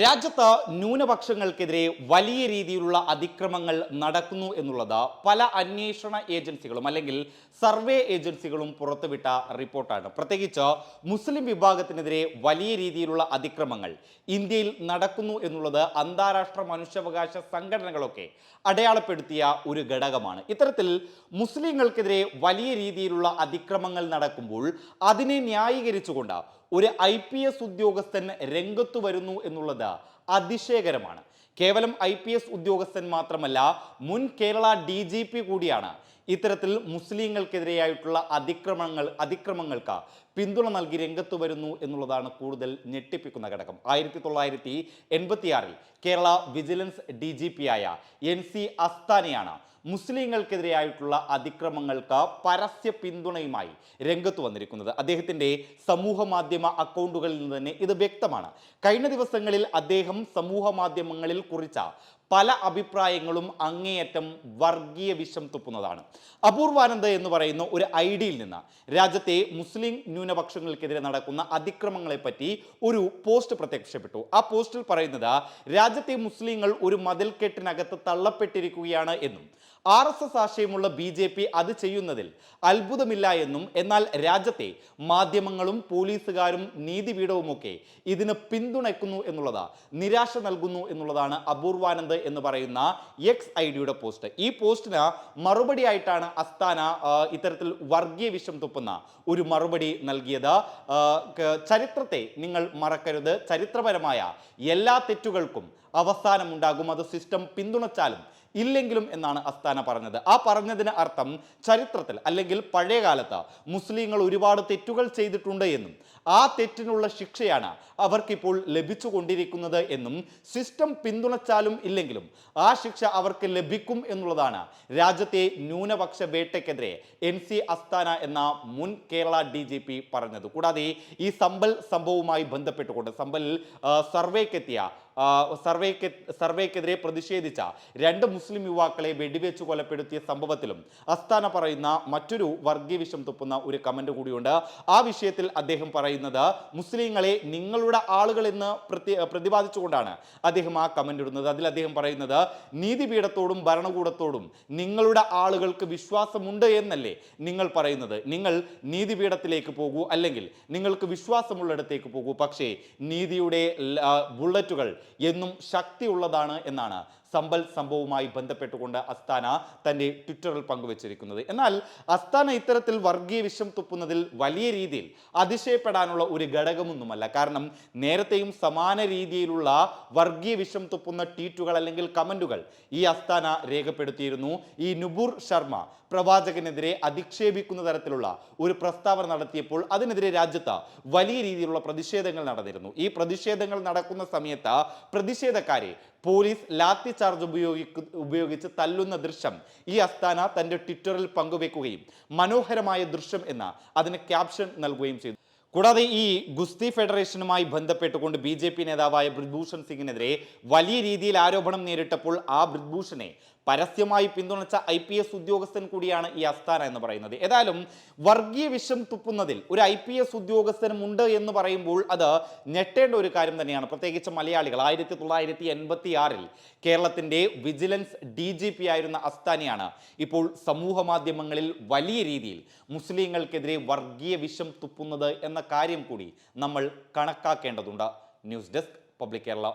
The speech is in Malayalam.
രാജ്യത്ത് ന്യൂനപക്ഷങ്ങൾക്കെതിരെ വലിയ രീതിയിലുള്ള അതിക്രമങ്ങൾ നടക്കുന്നു എന്നുള്ളത് പല അന്വേഷണ ഏജൻസികളും അല്ലെങ്കിൽ സർവേ ഏജൻസികളും പുറത്തുവിട്ട റിപ്പോർട്ടാണ്. പ്രത്യേകിച്ച് മുസ്ലിം വിഭാഗത്തിനെതിരെ വലിയ രീതിയിലുള്ള അതിക്രമങ്ങൾ ഇന്ത്യയിൽ നടക്കുന്നു എന്നുള്ളത് അന്താരാഷ്ട്ര മനുഷ്യാവകാശ സംഘടനകളൊക്കെ അടയാളപ്പെടുത്തിയ ഒരു ഘടകമാണ്. ഇത്തരത്തിൽ മുസ്ലിങ്ങൾക്കെതിരെ വലിയ രീതിയിലുള്ള അതിക്രമങ്ങൾ നടക്കുമ്പോൾ അതിനെ ന്യായീകരിച്ചുകൊണ്ട് ഒരു ഐ പി എസ് ഉദ്യോഗസ്ഥൻ രംഗത്തു വരുന്നു എന്നുള്ളത് അതിശയകരമാണ്. കേവലം ഐ പി എസ് ഉദ്യോഗസ്ഥൻ മാത്രമല്ല മുൻ കേരള ഡി ജി പി കൂടിയാണ്. ഇത്തരത്തിൽ മുസ്ലിങ്ങൾക്കെതിരെയായിട്ടുള്ള അതിക്രമങ്ങൾ അതിക്രമങ്ങൾക്ക് പിന്തുണ നൽകി രംഗത്ത് വരുന്നു എന്നുള്ളതാണ് കൂടുതൽ ഞെട്ടിപ്പിക്കുന്ന ഘടകം. ആയിരത്തി തൊള്ളായിരത്തി എൺപത്തിയാറിൽ Kerala vigilance D G P ആയ എൻ സി അസ്താനയാണ് മുസ്ലിങ്ങൾക്കെതിരെയായിട്ടുള്ള അതിക്രമങ്ങൾക്ക് പരസ്യ പിന്തുണയുമായി രംഗത്ത് വന്നിരിക്കുന്നത്. അദ്ദേഹത്തിന്റെ സമൂഹ മാധ്യമ അക്കൗണ്ടുകളിൽ നിന്ന് തന്നെ ഇത് വ്യക്തമാണ്. കഴിഞ്ഞ ദിവസങ്ങളിൽ അദ്ദേഹം സമൂഹ മാധ്യമങ്ങളിൽ കുറിച്ച. പല അഭിപ്രായങ്ങളും അങ്ങേയറ്റം വർഗീയ വിഷം തുപ്പുന്നതാണ്. അപൂർവാനന്ദ എന്ന് പറയുന്ന ഒരു ഐഡിയിൽ നിന്ന് രാജ്യത്തെ മുസ്ലിം ന്യൂനപക്ഷങ്ങൾക്കെതിരെ നടക്കുന്ന അതിക്രമങ്ങളെപ്പറ്റി ഒരു പോസ്റ്റ് പ്രത്യക്ഷപ്പെട്ടു. ആ പോസ്റ്റിൽ പറയുന്നത് രാജ്യത്തെ മുസ്ലിങ്ങൾ ഒരു മതിൽക്കെട്ടിനകത്ത് തള്ളപ്പെട്ടിരിക്കുകയാണ് എന്നും ആർ എസ് എസ് ആശയമുള്ള ബി ജെ പി അത് ചെയ്യുന്നതിൽ അത്ഭുതമില്ല എന്നും എന്നാൽ രാജ്യത്തെ മാധ്യമങ്ങളും പോലീസുകാരും നീതിപീഠവുമൊക്കെ ഇതിന് പിന്തുണയ്ക്കുന്നു എന്നുള്ളത് നിരാശ നൽകുന്നു എന്നുള്ളതാണ് അപൂർവാനന്ദ് എന്ന് പറയുന്ന എക്സ് ഐ ഡിയുടെ പോസ്റ്റ് ഈ പോസ്റ്റിന് മറുപടി ആയിട്ടാണ് അസ്താന ഇത്തരത്തിൽ വർഗീയ വിഷം തുപ്പുന്ന ഒരു മറുപടി നൽകിയത്. ചരിത്രത്തെ നിങ്ങൾ മറക്കരുത്. ചരിത്രപരമായ എല്ലാ തെറ്റുകൾക്കും അവസാനമുണ്ടാകും. അത് സിസ്റ്റം പിന്തുണച്ചാലും ഇല്ലെങ്കിലും എന്നാണ് അസ്താന പറഞ്ഞത്. ആ പറഞ്ഞതിന് അർത്ഥം ചരിത്രത്തിൽ അല്ലെങ്കിൽ പഴയകാലത്ത് മുസ്ലിങ്ങൾ ഒരുപാട് തെറ്റുകൾ ചെയ്തിട്ടുണ്ട് എന്നും ആ തെറ്റിനുള്ള ശിക്ഷയാണ് അവർക്കിപ്പോൾ ലഭിച്ചുകൊണ്ടിരിക്കുന്നത് എന്നും സിസ്റ്റം പിന്തുണച്ചാലും ഇല്ലെങ്കിലും ആ ശിക്ഷ അവർക്ക് ലഭിക്കും എന്നുള്ളതാണ് രാജ്യത്തെ ന്യൂനപക്ഷ വേട്ടയ്ക്കെതിരെ എൻ സി അസ്താന എന്ന മുൻ കേരള ഡി ജി പി പറഞ്ഞത്. കൂടാതെ ഈ സമ്പൽ സംഭവവുമായി ബന്ധപ്പെട്ടുകൊണ്ട് സമ്പലിൽ സർവേക്കെത്തിയ സർവേക്ക് സർവേക്കെതിരെ പ്രതിഷേധിച്ച രണ്ട് മുസ്ലിം യുവാക്കളെ വെടിവെച്ച് കൊലപ്പെടുത്തിയ സംഭവത്തിലും അസ്താന പറയുന്ന മറ്റൊരു വർഗീയ വിഷം തുപ്പുന്ന ഒരു കമന്റ് കൂടിയുണ്ട്. ആ വിഷയത്തിൽ അദ്ദേഹം പറയുന്നത് മുസ്ലിങ്ങളെ നിങ്ങളുടെ ആളുകൾ എന്ന് പ്രതി പ്രതിപാദിച്ചുകൊണ്ടാണ് അദ്ദേഹം ആ കമന്റ് ഇടുന്നത്. അതിൽ അദ്ദേഹം പറയുന്നത് നീതിപീഠത്തോടും ഭരണകൂടത്തോടും നിങ്ങളുടെ ആളുകൾക്ക് വിശ്വാസമുണ്ട് എന്നല്ലേ നിങ്ങൾ പറയുന്നത്. നിങ്ങൾ നീതിപീഠത്തിലേക്ക് പോകൂ അല്ലെങ്കിൽ നിങ്ങൾക്ക് വിശ്വാസമുള്ളിടത്തേക്ക് പോകൂ. പക്ഷേ നീതിയുടെ ബുള്ളറ്റുകൾ എന്നും ശക്തിയുള്ളതാണ് എന്നാണ് സമ്പൽ സംഭവവുമായി ബന്ധപ്പെട്ടുകൊണ്ട് അസ്താന തന്റെ ട്വിറ്ററിൽ പങ്കുവച്ചിരിക്കുന്നത്. എന്നാൽ അസ്താന ഇത്തരത്തിൽ വർഗീയ വിഷം തുപ്പുന്നതിൽ വലിയ രീതിയിൽ അതിശയപ്പെടാനുള്ള ഒരു ഘടകമൊന്നുമല്ല. കാരണം നേരത്തെയും സമാന രീതിയിലുള്ള വർഗീയ വിഷം തുപ്പുന്ന ട്വീറ്റുകൾ അല്ലെങ്കിൽ കമന്റുകൾ ഈ അസ്താന രേഖപ്പെടുത്തിയിരുന്നു. ഈ നുബുർ ശർമ്മ പ്രവാചകനെതിരെ അധിക്ഷേപിക്കുന്ന തരത്തിലുള്ള ഒരു പ്രസ്താവന നടത്തിയപ്പോൾ അതിനെതിരെ രാജ്യത്ത് വലിയ രീതിയിലുള്ള പ്രതിഷേധങ്ങൾ നടന്നിരുന്നു. ഈ പ്രതിഷേധങ്ങൾ നടക്കുന്ന സമയത്ത് പ്രതിഷേധക്കാരെ പോലീസ് ലാത്തി ചാർജ് ഉപയോഗിക്കു ഉപയോഗിച്ച് തല്ലുന്ന ദൃശ്യം ഈ അസ്താന തന്റെ ട്വിറ്ററിൽ പങ്കുവെക്കുകയും മനോഹരമായ ദൃശ്യം എന്ന അതിന് ക്യാപ്ഷൻ നൽകുകയും ചെയ്തു. കൂടാതെ ഈ ഗുസ്തി ഫെഡറേഷനുമായി ബന്ധപ്പെട്ടുകൊണ്ട് ബി ജെ പി നേതാവായ ബ്രിജ്ഭൂഷൺ സിംഗിനെതിരെ വലിയ രീതിയിൽ ആരോപണം നേരിട്ടപ്പോൾ ആ ബ്രിജ്ഭൂഷണെ പരസ്യമായി പിന്തുണച്ച ഐ പി എസ് ഉദ്യോഗസ്ഥൻ കൂടിയാണ് ഈ അസ്താന എന്ന് പറയുന്നത്. ഏതായാലും വർഗീയ വിഷം തുപ്പുന്നതിൽ ഒരു ഐ പി എസ് ഉദ്യോഗസ്ഥനും ഉണ്ട് എന്ന് പറയുമ്പോൾ അത് ഞെട്ടേണ്ട ഒരു കാര്യം തന്നെയാണ്. പ്രത്യേകിച്ച് മലയാളികൾ. ആയിരത്തി തൊള്ളായിരത്തി എൺപത്തി ആറിൽ കേരളത്തിന്റെ വിജിലൻസ് ഡി ജി പി ആയിരുന്ന അസ്താനയാണ് ഇപ്പോൾ സമൂഹ മാധ്യമങ്ങളിൽ വലിയ രീതിയിൽ മുസ്ലിങ്ങൾക്കെതിരെ വർഗീയ വിഷം തുപ്പുന്നത് എന്ന കാര്യം കൂടി നമ്മൾ കണക്കാക്കേണ്ടതുണ്ട്. News desk public Kerala.